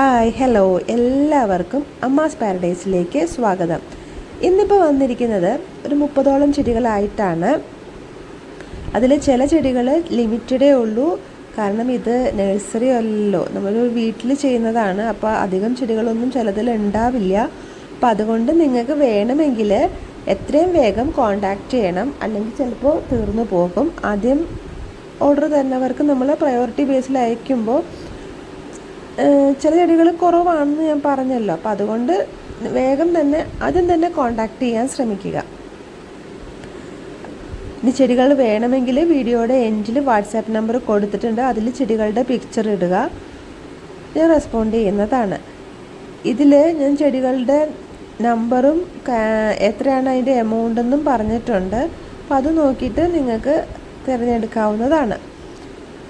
Hi hello എല്ലാവർക്കും അമ്മാസ് പാരഡൈസിലേക്ക് സ്വാഗതം. ഇന്നിപ്പോൾ വന്നിരിക്കുന്നത് ഒരു മുപ്പതോളം ചെടികളായിട്ടാണ്. അതിൽ ചില ചെടികൾ ലിമിറ്റഡേ ഉള്ളൂ. കാരണം ഇത് നഴ്സറി അല്ലല്ലോ നമ്മൾ വീട്ടിൽ ചെയ്യുന്നതാണ്. അപ്പോൾ അധികം ചെടികളൊന്നും ചിലതിൽ ഉണ്ടാവില്ല. അപ്പോൾ അതുകൊണ്ട് നിങ്ങൾക്ക് വേണമെങ്കിൽ എത്രയും വേഗം കോണ്ടാക്റ്റ് ചെയ്യണം. അല്ലെങ്കിൽ ചിലപ്പോൾ തീർന്നു പോകും. ആദ്യം ഓർഡർ തരുന്നവർക്ക് നമ്മൾ പ്രയോറിറ്റി ബേസിൽ അയക്കുമ്പോൾ ചില ചെടികൾ കുറവാണെന്ന് ഞാൻ പറഞ്ഞല്ലോ. അപ്പോൾ അതുകൊണ്ട് വേഗം തന്നെ ആദ്യം തന്നെ കോണ്ടാക്ട് ചെയ്യാൻ ശ്രമിക്കുക. ഇനി ചെടികൾ വേണമെങ്കിൽ വീഡിയോയുടെ എൻഡിൽ വാട്സാപ്പ് നമ്പർ കൊടുത്തിട്ടുണ്ട്. അതിൽ ചെടികളുടെ പിക്ചർ ഇടുക. ഞാൻ റെസ്പോണ്ട് ചെയ്യുന്നതാണ്. ഇതിൽ ഞാൻ ചെടികളുടെ നമ്പറും എത്രയാണ് അതിന്റെ എമൗണ്ട് എന്നും പറഞ്ഞിട്ടുണ്ട്. അപ്പോൾ അത് നോക്കിയിട്ട് നിങ്ങൾക്ക് തിരഞ്ഞെടുക്കാവുന്നതാണ്.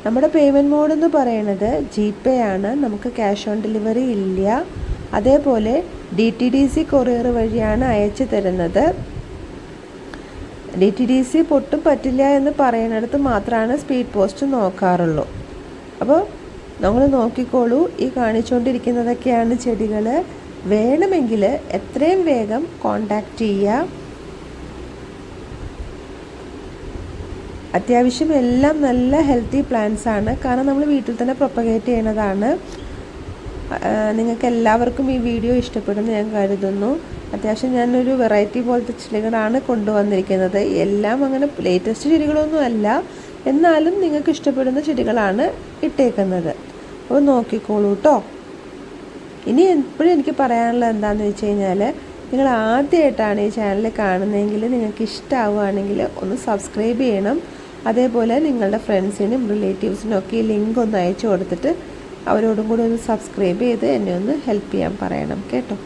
നമ്മുടെ പേയ്മെന്റ് മോഡ് എന്ന് പറയുന്നത് ജി പേ ആണ്. നമുക്ക് ക്യാഷ് ഓൺ ഡെലിവറി ഇല്ല. അതേപോലെ D T D C courier വഴിയാണ് അയച്ചു തരുന്നത്. ഡി ടി ഡി സി പൊട്ടും പറ്റില്ല എന്ന് പറയുന്നിടത്ത് മാത്രമാണ് സ്പീഡ് പോസ്റ്റ് നോക്കാറുള്ളൂ. അപ്പോൾ നമ്മൾ നോക്കിക്കോളൂ. ഈ കാണിച്ചുകൊണ്ടിരിക്കുന്നതൊക്കെയാണ് ചെടികൾ വേണമെങ്കിൽ എത്രയും വേഗം കോണ്ടാക്റ്റ് ചെയ്യുക. അത്യാവശ്യം എല്ലാം നല്ല ഹെൽത്തി പ്ലാന്റ്സ് ആണ്. കാരണം നമ്മൾ വീട്ടിൽ തന്നെ പ്രൊപ്പഗേറ്റ് ചെയ്യുന്നതാണ്. നിങ്ങൾക്ക് എല്ലാവർക്കും ഈ വീഡിയോ ഇഷ്ടപ്പെടുമെന്ന് ഞാൻ കരുതുന്നു. അത്യാവശ്യം ഞാനൊരു വെറൈറ്റി പോലത്തെ ചെടികളാണ് കൊണ്ടുവന്നിരിക്കുന്നത്. എല്ലാം അങ്ങനെ ലേറ്റസ്റ്റ് ചെടികളൊന്നും അല്ല. എന്നാലും നിങ്ങൾക്ക് ഇഷ്ടപ്പെടുന്ന ചെടികളാണ് ഇട്ടേക്കുന്നത്. അപ്പോൾ നോക്കിക്കോളൂ കേട്ടോ ഇനി എപ്പോഴും എനിക്ക് പറയാനുള്ളത് എന്താണെന്ന് വെച്ച് കഴിഞ്ഞാൽ നിങ്ങൾ ആദ്യമായിട്ടാണ് ഈ ചാനൽ കാണുന്നതെങ്കിൽ നിങ്ങൾക്ക് ഇഷ്ടമാവുകയാണെങ്കിൽ ഒന്ന് സബ്സ്ക്രൈബ് ചെയ്യണം. അതേപോലെ നിങ്ങളുടെ ഫ്രണ്ട്സിനും റിലേറ്റീവ്സിനും ഒക്കെ ഈ ലിങ്ക് ഒന്ന് അയച്ചു കൊടുത്തിട്ട് അവരോടും കൂടി ഒന്ന് സബ്സ്ക്രൈബ് ചെയ്ത് എന്നെ ഒന്ന് ഹെൽപ്പ് ചെയ്യാൻ പറയണം കേട്ടോ.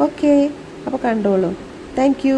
ഓക്കേ അപ്പോൾ കണ്ടോളൂ. താങ്ക്